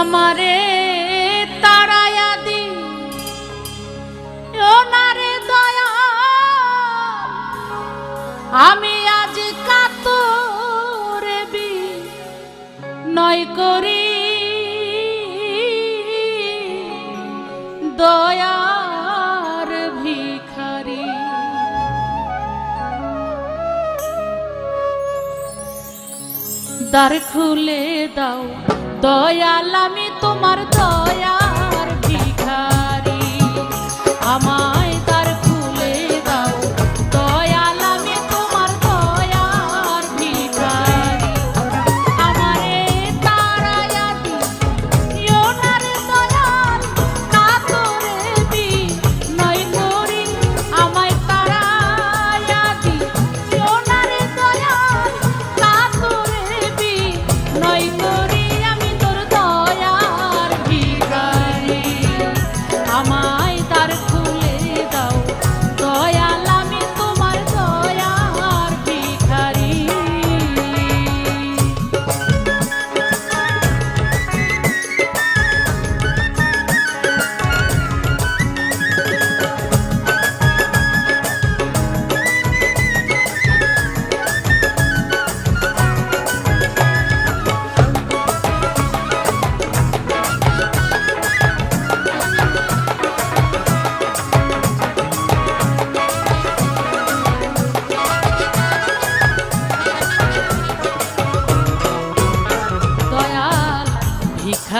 আমারে তাড়ায়া দি। ওনারে দয়া আমি আজ কাতরে বি নয় করি দয়ার ভিখারি। দ্বার খুলে দাও। দয়াল আমি তোমার দয়ার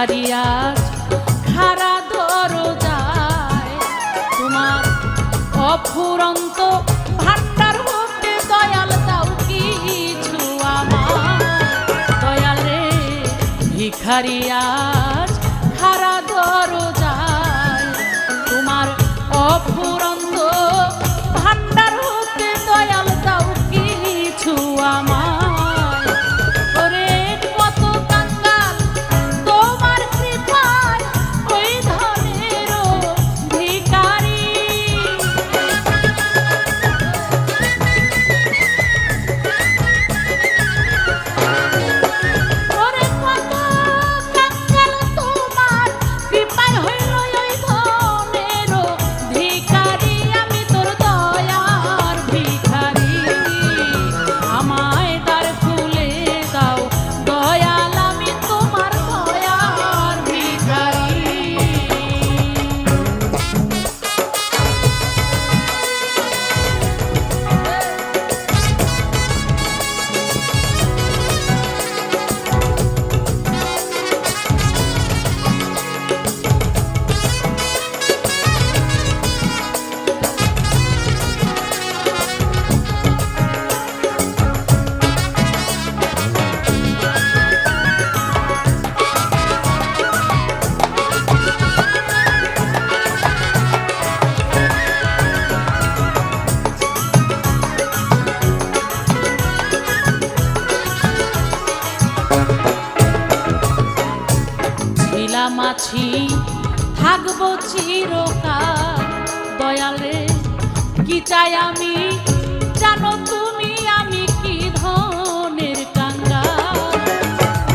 আজ খারা দরজায় তোমার অফুরন্ত ভান্ডার দয়াল দাও কিছু আমার দয়াল রে ভিখারি, আজ খারা দরজায় তোমার অফুরন্ত আছি, থাকব চিরকাল। দয়ালে, কি চাই আমি? জানো তুমি আমি কি ধনের কাঙ্গাল।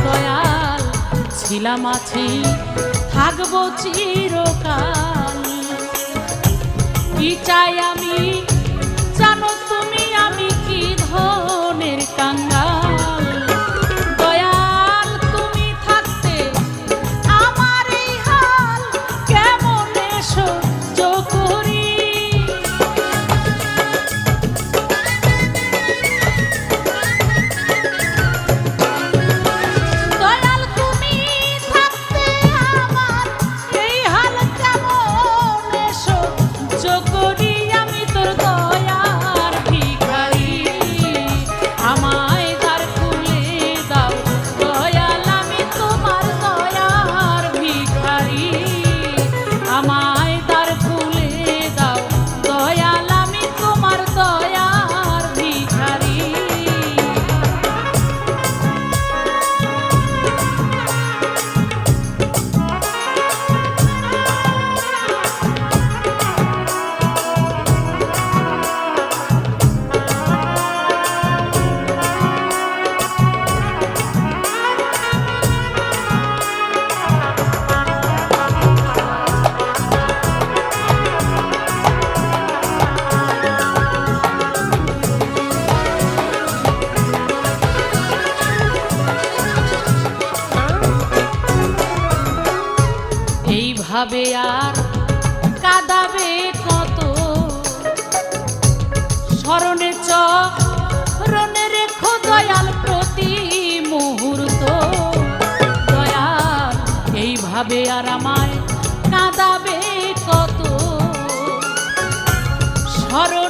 দয়াল ছিলাম আছি, থাকব চিরকাল। কি চাই আমি? জানো কাঁদাবে আর কাঁদাবে কত? স্মরণে চরণে রেখো দয়াল প্রতি মুহূর্ত। দয়াল, এইভাবে আর আমায় কাঁদাবে কত? স্মরণ